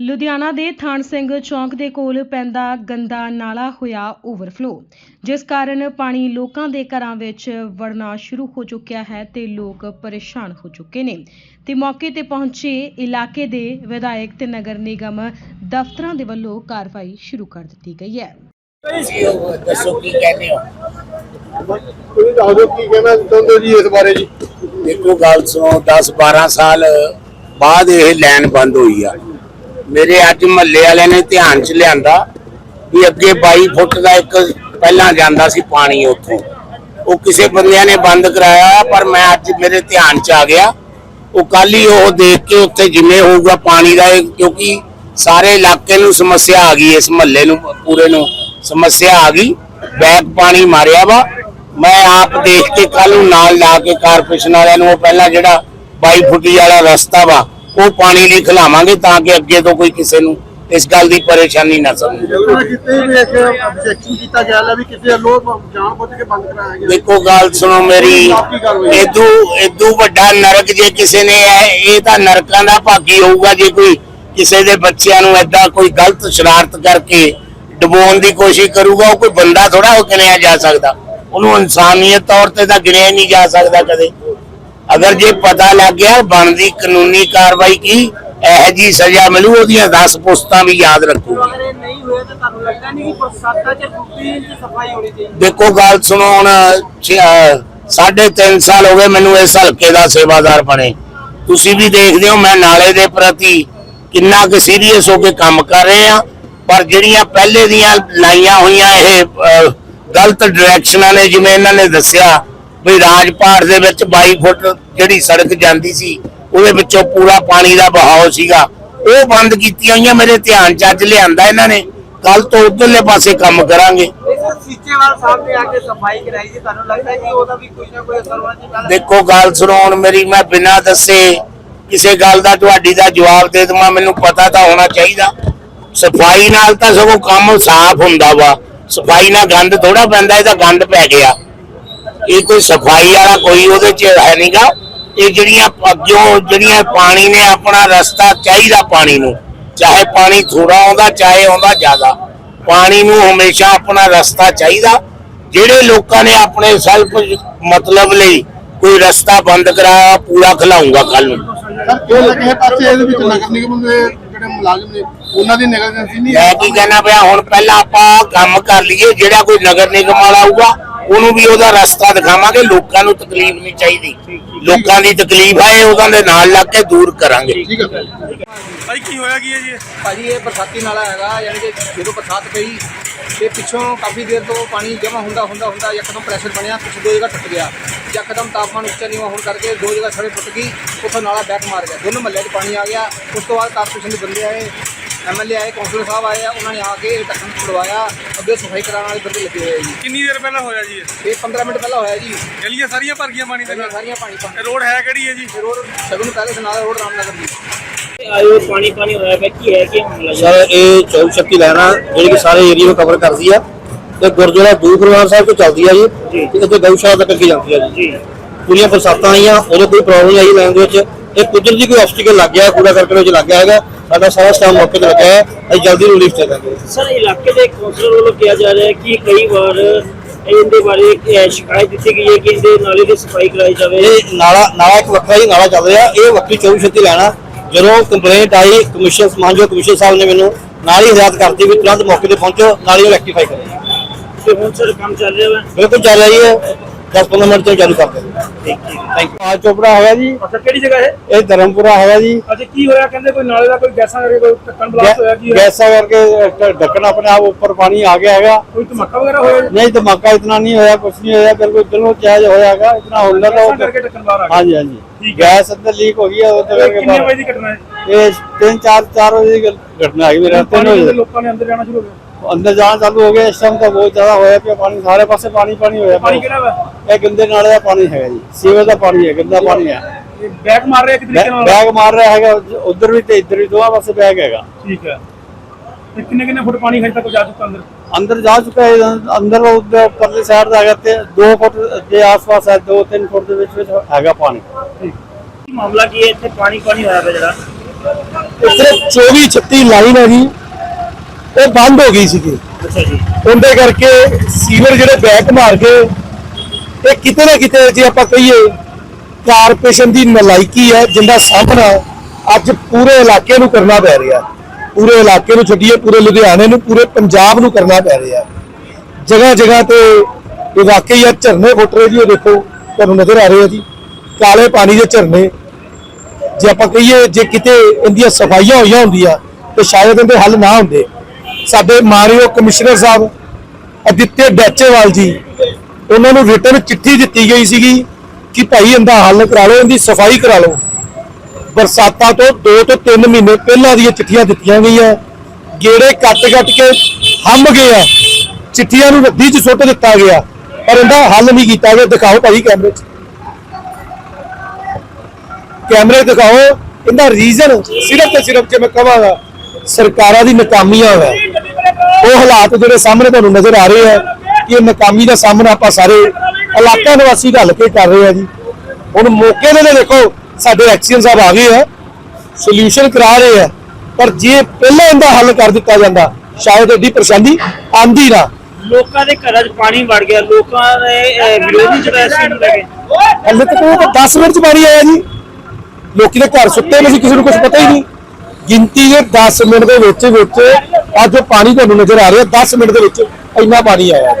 ਲੁਧਿਆਣਾ ਦੇ ਥਾਣ ਸਿੰਘ ਚੌਂਕ ਦੇ ਕੋਲ ਪੈਂਦਾ ਗੰਦਾ ਨਾਲਾ ਹੋਇਆ ਓਵਰਫਲੋ ਜਿਸ ਕਾਰਨ ਪਾਣੀ ਲੋਕਾਂ ਦੇ ਘਰਾਂ ਵਿੱਚ ਵੜਨਾ ਸ਼ੁਰੂ ਹੋ ਚੁੱਕਿਆ ਹੈ ਤੇ ਲੋਕ ਪਰੇਸ਼ਾਨ ਹੋ ਚੁੱਕੇ ਨੇ। ਤੇ ਮੌਕੇ ਤੇ ਪਹੁੰਚੇ ਇਲਾਕੇ ਦੇ ਵਿਧਾਇਕ ਤੇ ਨਗਰ ਨਿਗਮ ਦਫ਼ਤਰਾਂ ਦੇ ਵੱਲੋਂ ਕਾਰਵਾਈ ਸ਼ੁਰੂ ਕਰ ਦਿੱਤੀ ਗਈ ਹੈ। ਤੁਸੀਂ ਉਹ ਦੱਸੋ ਕੀ ਕਹਿੰਦੇ ਹੋ? ਤੁਸੀਂ ਦੱਸ ਦਿਓ ਕੀ ਕਹਿਣਾ ਚਾਹੁੰਦੇ ਹੋ ਜੀ ਇਸ ਬਾਰੇ ਜੀ? ਦੇਖੋ ਗੱਲ ਸੁਣੋ 10 12 ਸਾਲ ਬਾਅਦ ਇਹ ਲਾਈਨ ਬੰਦ ਹੋਈ ਆ। ਮੇਰੇ ਅੱਜ ਮਹੱਲੇ ਵਾਲਿਆਂ ਨੇ ਧਿਆਨ ਚ ਲਿਆਂਦਾ ਵੀ ਅੱਗੇ 22 ਫੁੱਟ ਦਾ ਇੱਕ ਪਹਿਲਾਂ ਜਾਂਦਾ ਸੀ ਪਾਣੀ ਉੱਥੋਂ। ਉਹ ਕਿਸੇ ਬੰਦਿਆਂ ਨੇ ਬੰਦ ਕਰਾਇਆ, ਪਰ ਮੈਂ ਅੱਜ ਮੇਰੇ ਧਿਆਨ ਚ ਆ ਗਿਆ। ਉਹ ਕੱਲ ਹੀ ਉਹ ਦੇਖ ਕੇ ਉੱਥੇ ਜਿਵੇਂ ਹੋਊਗਾ ਪਾਣੀ ਦਾ ਇਹ- ਕਿਉਂਕਿ ਸਾਰੇ ਇਲਾਕੇ ਨੂੰ ਸਮੱਸਿਆ ਆ ਗਈ, ਇਸ ਮਹੱਲੇ ਨੂੰ, ਪੂਰੇ ਨੂੰ ਸਮੱਸਿਆ ਆ ਗਈ। ਬੈਕ ਪਾਣੀ ਮਾਰਿਆ ਵਾ। ਮੈਂ ਆਪ ਦੇਖ ਕੇ ਕੱਲ ਨੂੰ ਨਾਲ ਲਾ ਕੇ ਕਾਰਪੋਰੇਸ਼ਨ ਵਾਲਿਆਂ ਨੂੰ ਉਹ ਪਹਿਲਾਂ ਜਿਹੜਾ 22 ਫੁੱਟੀ ਵਾਲਾ ਰਸਤਾ ਵਾ ਉਹ ਪਾਣੀ ਲਈ ਖਿਲਾਵਾਂਗੇ ਤਾਂ ਕਿ ਅੱਗੇ ਤੋਂ ਕੋਈ ਕਿਸੇ ਨੂੰ ਇਸ ਗੱਲ ਦੀ ਪਰੇਸ਼ਾਨੀ ਨਾ ਸਮਝੇ। ਕਿਤੇ ਵੀ ਇੱਕ ਆਬਜੈਕਸ਼ਨ ਕੀਤਾ ਗਿਆ ਲੈ ਵੀ ਕਿਸੇ ਵੱਲੋਂ ਜਾਣ ਬੁੱਝ ਕੇ ਬੰਦ ਕਰਾਇਆ ਗਿਆ। ਦੇਖੋ ਗੱਲ ਸੁਣੋ ਮੇਰੀ। ਇਦੂ ਇਦੂ ਵੱਡਾ ਨਰਕ ਜੇ ਕਿਸੇ ਨੇ ਇਹ ਇਹ ਤਾਂ ਨਰਕਾਂ ਦਾ ਭਾਗੀ ਹੋਊਗਾ ਜੇ ਕੋਈ ਕਿਸੇ ਦੇ ਬੱਚਿਆਂ ਨੂੰ ਐਦਾਂ ਕੋਈ ਗਲਤ ਸ਼ਰਾਰਤ ਕਰਕੇ ਡਬੋਣ ਦੀ ਕੋਸ਼ਿਸ਼ ਕਰੂਗਾ ਉਹ ਕੋਈ ਬੰਦਾ ਥੋੜਾ ਹੋ ਗਿਣਿਆ ਜਾ ਸਕਦਾ। ਉਹਨੂੰ ਇਨਸਾਨੀਅਤ ਤੌਰ ਤੇ ਤਾਂ ਗਿਣਿਆ ਹੀ ਨਹੀਂ ਜਾ ਸਕਦਾ ਕਦੇ। ਅਗਰ ਜੇ ਪਤਾ ਲੱਗ ਗਿਆ ਬਣਦੀ ਕਾਨੂੰਨੀ ਕਾਰਵਾਈ ਕੀ ਇਹ ਜੀ ਸਜ਼ਾ ਮਿਲੂ ਉਹਦੀਆਂ 10 ਪੁਸਤਾਂ ਵੀ ਯਾਦ ਇਹ ਨਹੀਂ ਹੋਇਆ ਤਾਂ ਤੁਹਾਨੂੰ ਲੱਗਦਾ ਨਹੀਂ ਕਿ ਪ੍ਰਸਾਦਾ ਚ ਇੰਚ ਸਫ਼ਾਈ ਹੋਣੀ ਚਾਹੀਦੀ ਦੇਖੋ ਗੱਲ ਸੁਣੋ ਹੁਣ ਸਾਢੇ ਤਿੰਨ ਸਾਲ ਹੋ ਗਏ ਮੈਨੂੰ ਇਸ ਹਲਕੇ ਦਾ ਸੇਵਾਦਾਰ ਬਣੇ। ਤੁਸੀਂ ਵੀ ਦੇਖਦੇ ਹੋ ਮੈਂ ਨਾਲੇ ਦੇ ਪ੍ਰਤੀ ਕਿੰਨਾ ਕੁ ਸੀਰੀਅਸ ਹੋ ਕੇ ਕੰਮ ਕਰ ਰਹੇ ਆ ਪਰ ਜਿਹੜੀਆਂ ਪਹਿਲੇ ਦੀਆਂ ਲਾਈਆਂ ਹੋਈਆਂ ਇਹ ਗਲਤ ਡਾਇਰੈਕਸ਼ਨਾਂ ਨੇ ਜਿਵੇਂ ਇਹਨਾਂ ਨੇ ਦੱਸਿਆ ਵੀ ਰਾਜਪਾਟ ਦੇ ਵਿੱਚ 22 ਫੁੱਟ ਜਿਹੜੀ ਸੜਕ ਜਾਂਦੀ ਸੀ ਉਹਦੇ ਵਿੱਚੋਂ ਪੂਰਾ ਪਾਣੀ ਦਾ ਬਹਾਅ ਸੀਗਾ। ਉਹ ਬੰਦ ਕੀਤੀਆਂ ਹੋਈਆਂ ਮੇਰੇ ਧਿਆਨ ਚ ਅੱਜ ਲਿਆਂਦਾ ਇਹਨਾਂ ਨੇ। ਕੱਲ ਤੋਂ ਉਧਰਲੇ ਪਾਸੇ ਕੰਮ ਕਰਾਂਗੇ। ਇਹ ਸਰ ਸੀਚੇਵਾਲ ਸਾਹਿਬ ਨੇ ਆ ਕੇ ਸਫ਼ਾਈ ਕਰਾਈ ਸੀ ਤੁਹਾਨੂੰ ਲੱਗਦਾ ਕਿ ਉਹਦਾ ਵੀ ਕੋਈ ਨਾ ਕੋਈ ਅਸਰ ਹੋਣਾ ਚਾਹੀਦਾ ਦੇਖੋ ਗੱਲ ਸੁਣੋ ਹੁਣ ਮੇਰੀ ਮੈਂ ਬਿਨਾਂ ਦੱਸੇ ਕਿਸੇ ਗੱਲ ਦਾ ਤੁਹਾਡੀ ਦਾ ਜਵਾਬ ਦੇ ਦਵਾਂ ਮੈਨੂੰ ਪਤਾ ਤਾਂ ਹੋਣਾ ਚਾਹੀਦਾ। ਸਫ਼ਾਈ ਨਾਲ ਤਾਂ ਸਗੋਂ ਕੰਮ ਸਾਫ਼ ਹੁੰਦਾ ਵਾ। ਸਫ਼ਾਈ ਨਾਲ ਗੰਦ ਥੋੜਾ ਪੈਂਦਾ ਇਹਦਾ ਗੰਦ ਪੈ ਗਿਆ। ਇਹ ਕੋਈ ਸਫ਼ਾਈ ਵਾਲਾ ਕੋਈ ਉਹਦੇ ਚ ਹੈ ਨਹੀਂਗਾ ਇਹ ਜਿਹੜੀਆਂ ਅੱਗਿਓਂ ਜਿਹੜੀਆਂ ਪਾਣੀ ਨੇ ਆਪਣਾ ਰਸਤਾ ਚਾਹੀਦਾ ਪਾਣੀ ਨੂੰ ਚਾਹੇ ਪਾਣੀ ਥੋੜਾ ਆਉਂਦਾ ਚਾਹੇ ਆਉਂਦਾ ਜ਼ਿਆਦਾ। ਪਾਣੀ ਨੂੰ ਹਮੇਸ਼ਾ ਆਪਣਾ ਰਸਤਾ ਚਾਹੀਦਾ। ਜਿਹੜੇ ਲੋਕਾਂ ਨੇ ਆਪਣੇ ਸੈਲਫ ਮਤਲਬ ਲਈ ਕੋਈ ਰਸਤਾ ਬੰਦ ਕਰਾਇਆ ਪੂਰਾ ਖਿਲਾਉਂਗਾ ਕੱਲ ਨੂੰ। ਸਰ ਇਹ ਲੱਗੇ ਪਾਸੇ? ਇਹਦੇ ਵਿੱਚ ਨਗਰ ਨਿਗਮ ਦੇ ਜਿਹੜੇ ਮੁਲਾਜ਼ਮ ਨੇ ਉਹਨਾਂ ਦੀ ਨਗਰਜੈਂਸੀ ਨਹੀਂ? ਮੈਂ ਕੀ ਕਹਿਣਾ ਪਿਆ ਹੁਣ ਪਹਿਲਾਂ ਆਪਾਂ ਕੰਮ ਕਰ ਲਈਏ ਜਿਹੜਾ ਕੋਈ ਨਗਰ ਨਿਗਮ ਵਾਲਾ ਆਊਗਾ ਉਹਨੂੰ ਵੀ ਉਹਦਾ ਰਸਤਾ ਦਿਖਾਵਾਂਗੇ ਲੋਕਾਂ ਨੂੰ ਤਕਲੀਫ ਨਹੀਂ ਚਾਹੀਦੀ। ਲੋਕਾਂ ਦੀ ਤਕਲੀਫ ਹੈ ਉਹਨਾਂ ਦੇ ਨਾਲ ਲੱਗ ਕੇ ਦੂਰ ਕਰਾਂਗੇ। ਠੀਕ ਹੈ ਸਰ। ਭਾਈ ਕੀ ਹੋਇਆ ਕੀ ਹੈ ਜੀ? ਭਾਜੀ ਇਹ ਬਰਸਾਤੀ ਨਾਲਾ ਹੈਗਾ ਯਾਨੀ ਕਿ ਜਦੋਂ ਬਰਸਾਤ ਪਈ ਤੇ ਪਿੱਛੋਂ ਕਾਫੀ ਦੇਰ ਤੋਂ ਪਾਣੀ ਜਮ੍ਹਾਂ ਹੁੰਦਾ ਹੁੰਦਾ ਹੁੰਦਾ ਯਕਦਮ ਪ੍ਰੈਸ਼ਰ ਬਣਿਆ ਪਿੱਛੇ ਦੋ ਜਗ੍ਹਾ ਟੁੱਟ ਗਿਆ। ਯਕਦਮ ਤਾਪਮਾਨ ਉੱਚਾ ਨੀਵਾਂ ਹੋਣ ਕਰਕੇ ਦੋ ਜਗ੍ਹਾ ਸੜਕ ਟੁੱਟ ਗਈ ਉੱਥੋਂ ਨਾਲਾ ਬੈਕ ਮਾਰ ਗਿਆ। ਦੋਨੋਂ ਮਹੱਲੇ 'ਚ ਪਾਣੀ ਆ ਗਿਆ। ਉਸ ਤੋਂ ਬਾਅਦ ਕਾਰਪੋਰੇਸ਼ਨ ਦੇ ਬੰਦੇ ਆਏ ਐਮਐਲਏ ਆਏ ਕੌਂਸਲਰ ਸਾਹਿਬ ਆਏ ਆ ਉਹਨਾਂ ਨੇ ਆ ਕੇ ਇਹ ਢੱਕਣ ਛੁਡਵਾਇਆ ਅੱਗੇ ਸਫ਼ਾਈ ਕਰਾਉਣ ਵਾਲੇ ਬੰਦੇ ਲੱਗੇ ਹੋਏ ਆ ਜੀ। ਕਿੰਨੀ ਦੇਰ ਪਹਿਲਾਂ ਹੋਇਆ ਜੀ ਇਹ? ਇਹ 15 ਮਿੰਟ ਪਹਿਲਾਂ ਹੋਇਆ ਜੀ। ਗਲੀਆਂ ਸਾਰੀਆਂ ਭਰ ਗਈਆਂ ਪਾਣੀ ਦੇ ਨਾਲ? ਸਾਰੀਆਂ ਪਾਣੀ ਪਾਣੀ ਇਹ ਰੋਡ ਹੈ ਕਿਹੜੀ ਹੈ ਜੀ? ਰੋਡ ਸਗਨ ਪੈਲੇਸ ਨਾਲ ਰੋਡ ਰਾਮਨਗਰ ਦੀ। ਆਇਓ ਪਾਣੀ ਪਾਣੀ ਹੋਇਆ ਪਿਆ ਕੀ ਹੈ ਕੀ ਮਾਮਲਾ ਜੀ? ਸਰ ਇਹ ਚੌਕ ਸ਼ਕਤੀ ਲੈਣਾ ਜਿਹੜੀ ਕਿ ਸਾਰੇ ਏਰੀਆ ਨੂੰ ਕਵਰ ਕਰਦੀ ਆ। ਤੇ ਗੁਰਦੁਆਰਾ ਦੂਖ ਪਰਿਵਾਰ ਸਾਹਿਬ ਤੋਂ ਚੱਲਦੀ ਆ ਜੀ। ਤੇ ਇੱਥੇ ਗਊਸ਼ਾਲਾ ਤੱਕ ਅੱਗੇ ਜਾਂਦੀ ਆ ਜੀ। ਪੂਰੀਆਂ ਬਰਸਾਤਾਂ ਆਈਆਂ ਉਦੋਂ ਕੋਈ ਪ੍ਰੋਬਲਮ ਨਹੀਂ ਆਈ ਲਾਈਨ ਦੇ ਵਿੱਚ ਇਹ ਕੁਦਰਤੀ ਕੋਈ ਆਬਸਟੀਕਲ ਲੱਗ ਗਿਆ ਕੂੜਾ ਕਰਕਟ ਵਿੱਚ ਲੱਗ ਗਿਆ ਹੈਗਾ। ਸਾਡਾ ਸਾਰਾ ਸਟਾਫ ਮੌਕੇ ਤੇ ਲੱਗਿਆ ਹੈ। ਅਸੀਂ ਜਲਦੀ ਰਿਲੀਫ ਤੇ ਦਾਂਗੇ ਸਰ ਇਲਾਕੇ ਦੇ ਕੌਂਸਲਰ ਵੱਲੋਂ ਕਿਹਾ ਜਾ ਰਿਹਾ ਹੈ ਕਿ ਕਈ ਵਾਰ ਇਹਦੇ ਬਾਰੇ ਅਹ, ਸ਼ਿਕਾਇਤ ਦਿੱਤੀ ਗਈ ਹੈ ਕਿ ਇਹਦੇ ਨਾਲੇ ਦੀ ਸਫ਼ਾਈ ਕਰਾਈ ਜਾਵੇ। ਇਹ ਨਾਲਾ ਨਾਲਾ ਇੱਕ ਵੱਖਰਾ ਹੀ ਨਾਲਾ ਚੱਲ ਰਿਹਾ। ਇਹ ਵੱਖਰੀ ਚੌਕ ਸ਼ਕਤੀ ਲੈਣਾ। ਜਦੋਂ ਕੰਪਲੇਂਟ ਆਈ ਕਮਿਸ਼ਨ ਸਮਾਨਜੋ ਕਮਿਸ਼ਨ ਸਾਹਿਬ ਨੇ ਮੈਨੂੰ ਨਾਲ ਹੀ ਹਦਾਇਤ ਕਰਤੀ ਵੀ ਤੁਰੰਤ ਮੌਕੇ ਤੇ ਪਹੁੰਚੋ ਨਾਲ ਹੀ ਰੈਕਟੀਫਾਈ ਕਰੋ। ਤੇ ਹੁਣ ਸਰ ਕੰਮ ਚੱਲ ਰਿਹਾ ਹੈ ਬਿਲਕੁਲ ਚੱਲ ਰਹੀ ਹੈ 10-15 ਮਿੰਟ ਤੋਂ ਚਾਲੂ ਕਰ ਦਿੰਦੇ ਠੀਕ ਠੀਕ ਥੈਂਕ ਯੂ ਚੋਪੜਾ ਹੈਗਾ ਜੀ। ਅੱਛਾ ਕਿਹੜੀ ਜਗ੍ਹਾ ਹੈ ਇਹ ਧਰਮਪੁਰਾ ਹੈਗਾ ਜੀ। ਅੱਛਾ ਕੀ ਹੋਇਆ? ਕਹਿੰਦੇ ਕੋਈ ਨਾਲੇ ਦਾ ਕੋਈ ਗੈਸਾਂ ਕਰਕੇ ਕੋਈ ਢੱਕਣ ਬਲਾਸਟ ਹੋਇਆ ਕੀ ਗੈਸਾਂ ਕਰਕੇ ਢੱਕਣ ਆਪਣੇ ਆਪ ਉੱਪਰ ਪਾਣੀ ਆ ਗਿਆ ਹੈਗਾ। ਕੋਈ ਧਮਾਕਾ ਵਗੈਰਾ ਹੋਇਆ ਨਹੀਂ ਧਮਾਕਾ ਇਤਨਾ ਨਹੀਂ ਹੋਇਆ ਕੁਝ ਨਹੀਂ ਹੋਇਆ ਬਿਲਕੁਲ ਦਿਲੋਂ ਚਾਹਜ ਹੋਇਆ ਹੈਗਾ ਇਤਨਾ ਹੁੰਦਾ ਤਾਂ ਕਰਕੇ ਢੱਕਣ ਬਾਹਰ ਆ ਗਿਆ ਹਾਂਜੀ ਹਾਂਜੀ। ਗੈਸ ਅੰਦਰ ਲੀਕ ਹੋ ਗਈ ਹੈ ਉਹ ਤੇ ਕਿੰਨੇ ਵਜੇ ਦੀ ਘਟਨਾ ਹੈ ਇਹ 3 4 4 ਵਜੇ ਦੀ ਘਟਨਾ ਹੈਗੀ ਮੇਰੇ ਹੱਥੋਂ ਲੋਕਾਂ ਨੇ ਅੰਦਰ ਜਾਣਾ ਸ਼ੁਰੂ ਹੋ ਗਿਆ। ਅੰਦਰ ਜਾਣ ਚਾਲੂ ਹੋ ਗਿਆ ਇਸ ਟਾਈਮ ਤਾਂ ਬਹੁਤ ਜ਼ਿਆਦਾ ਹੋਇਆ ਪਿਆ ਪਾਣੀ ਸਾਰੇ ਪਾਸੇ ਪਾਣੀ ਪਾਣੀ ਹੋਇਆ ਪਾਣੀ ਕਿਹੜਾ ਵਾ? ਇਹ ਗੰਦੇ ਨਾਲੇ ਦਾ ਪਾਣੀ ਹੈਗਾ ਜੀ ਸੀਵਰ ਦਾ ਪਾਣੀ ਹੈ ਗੰਦਾ ਪਾਣੀ ਹੈ। ਬੈਗ ਮਾਰ ਰਿਹਾ ਇੱਕ ਤਰੀਕੇ ਬੈਗ ਮਾਰ ਰਿਹਾ ਹੈਗਾ ਉਧਰ ਵੀ ਤੇ ਇੱਧਰ ਵੀ ਦੋਹਾਂ ਪਾਸੇ ਬੈਗ ਹੈਗਾ। ਠੀਕ ਹੈ। ਕਿੰਨੇ ਕਿੰਨੇ ਫੁੱਟ ਪਾਣੀ ਹਜੇ ਤੱਕ ਜਾ ਚੁੱਕਾ ਅੰਦਰ? ਅੰਦਰ ਜਾ ਚੁੱਕਾ ਹੈ ਅੰਦਰ ਉੱਧਰ ਪਰਲੇ ਸਾਈਡ ਦਾ ਹੈਗਾ ਤੇ 2 ਫੁੱਟ ਦੇ ਆਸ-ਪਾਸ ਹੈ 2-3 ਫੁੱਟ ਦੇ ਵਿੱਚ ਵਿੱਚ ਹੈਗਾ ਪਾਣੀ। ਠੀਕ। ਮਾਮਲਾ ਕੀ ਹੈ? ਇੱਥੇ ਪਾਣੀ ਪਾਣੀ ਹੋਇਆ ਪਿਆ ਜਿਹੜਾ? ਇੱਥੇ 24 36 ਲਾਈਨ ਹੈ ਜੀ। ਉਹ ਬੰਦ ਹੋ ਗਈ ਸੀਗੀ। ਅੱਛਾ ਜੀ। ਉਹਦੇ ਕਰਕੇ ਸੀਵਰ ਜਿਹੜੇ ਬੈਕ ਮਾਰ ਗਏ ਇਹ ਕਿਤੇ ਨਾ ਕਿਤੇ ਜੇ ਆਪਾਂ ਕਹੀਏ ਕਾਰਪੋਰੇਸ਼ਨ ਦੀ ਨਲਾਇਕੀ ਹੈ ਜਿੰਦਾ ਸਾਹਮਣਾ ਅੱਜ ਪੂਰੇ ਇਲਾਕੇ ਨੂੰ ਕਰਨਾ ਪੈ ਰਿਹਾ ਪੂਰੇ ਇਲਾਕੇ ਨੂੰ ਛੱਡੀਏ ਪੂਰੇ ਲੁਧਿਆਣੇ ਨੂੰ ਪੂਰੇ ਪੰਜਾਬ ਨੂੰ ਕਰਨਾ ਪੈ ਰਿਹਾ ਜਗ੍ਹਾ ਜਗ੍ਹਾ ਤੇ ਇਹ ਵਾਕਈ ਆ ਝਰਨੇ ਫੁੱਟ ਰਹੇ ਜੀ ਇਹ ਦੇਖੋ ਤੁਹਾਨੂੰ ਨਜ਼ਰ ਆ ਰਹੇ ਆ ਜੀ। ਕਾਲੇ ਪਾਣੀ ਦੇ ਝਰਨੇ। ਜੇ ਆਪਾਂ ਕਹੀਏ ਜੇ ਕਿਤੇ ਇਹਦੀਆਂ ਸਫਾਈਆਂ ਹੋਈਆਂ ਹੁੰਦੀਆਂ ਤੇ ਸ਼ਾਇਦ ਇਹਦੇ ਹੱਲ ਨਾ ਹੁੰਦੇ। ਸਾਡੇ ਮਾਨਯੋਗ ਕਮਿਸ਼ਨਰ ਸਾਹਿਬ ਅਦਿੱਤੇ ਡੈਚੇਵਾਲ ਜੀ, ਉਹਨਾਂ ਨੂੰ ਰਿਟਨ ਚਿੱਠੀ ਦਿੱਤੀ ਗਈ ਸੀਗੀ ਕਿ ਭਾਈ ਇਹਦਾ ਹੱਲ ਕਰਾ ਲਓ, ਇਹਦੀ ਸਫ਼ਾਈ ਕਰਾ ਲਓ। ਬਰਸਾਤਾਂ ਤੋਂ 2 ਤੋਂ 3 ਮਹੀਨੇ ਪਹਿਲਾਂ ਦੀਆਂ ਚਿੱਠੀਆਂ ਦਿੱਤੀਆਂ ਗਈਆਂ। ਗੇੜੇ ਕੱਟ-ਕੱਟ ਕੇ ਹੰਮ ਗਏ ਆ। ਚਿੱਠੀਆਂ ਨੂੰ ਰੱਦੀ 'ਚ ਸੁੱਟ ਦਿੱਤਾ ਗਿਆ, ਪਰ ਇਹਦਾ ਹੱਲ ਨਹੀਂ ਕੀਤਾ ਗਿਆ। ਦਿਖਾਓ ਭਾਈ ਕੈਮਰੇ 'ਚ। ਕੈਮਰੇ ਦਿਖਾਓ, ਇਹਦਾ ਰੀਜ਼ਨ ਸਿਰਫ ਤੇ ਸਿਰਫ ਜੇ ਮੈਂ ਕਹਾਂਗਾ ਸਰਕਾਰਾਂ ਦੀ ਨਾਕਾਮੀਆਂ ਹੈ ਉਹ ਹਾਲਾਤ ਜਿਹੜੇ ਸਾਹਮਣੇ ਤੁਹਾਨੂੰ ਨਜ਼ਰ ਆ ਰਹੇ ਆ ਕਿ ਇਹ ਨਾਕਾਮੀ ਦਾ ਸਾਹਮਣਾ ਆਪਾਂ ਸਾਰੇ ਇਲਾਕਾ ਨਿਵਾਸੀ ਘੱਲ ਕੇ ਕਰ ਰਹੇ ਆ ਜੀ। ਹੁਣ ਮੌਕੇ ਦੇ ਦੇਖੋ ਸਾਡੇ ਐਕਸੀਅਨ ਸਾਹਿਬ ਆ ਗਏ ਆ ਸੋਲੂਸ਼ਨ ਕਰਾ ਰਹੇ ਆ। ਪਰ ਜੇ ਪਹਿਲਾਂ ਇਹਦਾ ਹੱਲ ਕਰ ਦਿੱਤਾ ਜਾਂਦਾ ਸ਼ਾਇਦ ਐਡੀ ਪਰੇਸ਼ਾਨੀ ਆਂਦੀ ਨਾ। ਲੋਕਾਂ ਦੇ ਘਰਾਂ 'ਚ ਪਾਣੀ ਵੜ ਗਿਆ ਲੋਕਾਂ ਅਹ, ਵਿਰੋਧ ਇਸ ਨੂੰ ਲੈ ਕੇ। ਹੱਲੇ ਤੱਕ ਉਹ ਤਾਂ 10 ਮਿੰਟ ਚ ਪਾਣੀ ਆਇਆ ਜੀ। ਲੋਕੀ ਦੇ ਘਰ ਸੁੱਤੇ ਨੇ ਸੀ ਕਿਸੇ ਨੂੰ ਕੁਝ ਪਤਾ ਹੀ ਨਹੀਂ। ਗਿਣਤੀ ਦੇ 10 ਮਿੰਟ ਦੇ ਵਿੱਚ ਵਿੱਚ ਅੱਜ ਪਾਣੀ ਤੁਹਾਨੂੰ ਨਜ਼ਰ ਆ ਰਿਹਾ 10 ਮਿੰਟ ਦੇ ਵਿੱਚ ਇੰਨਾ ਪਾਣੀ ਆਇਆ।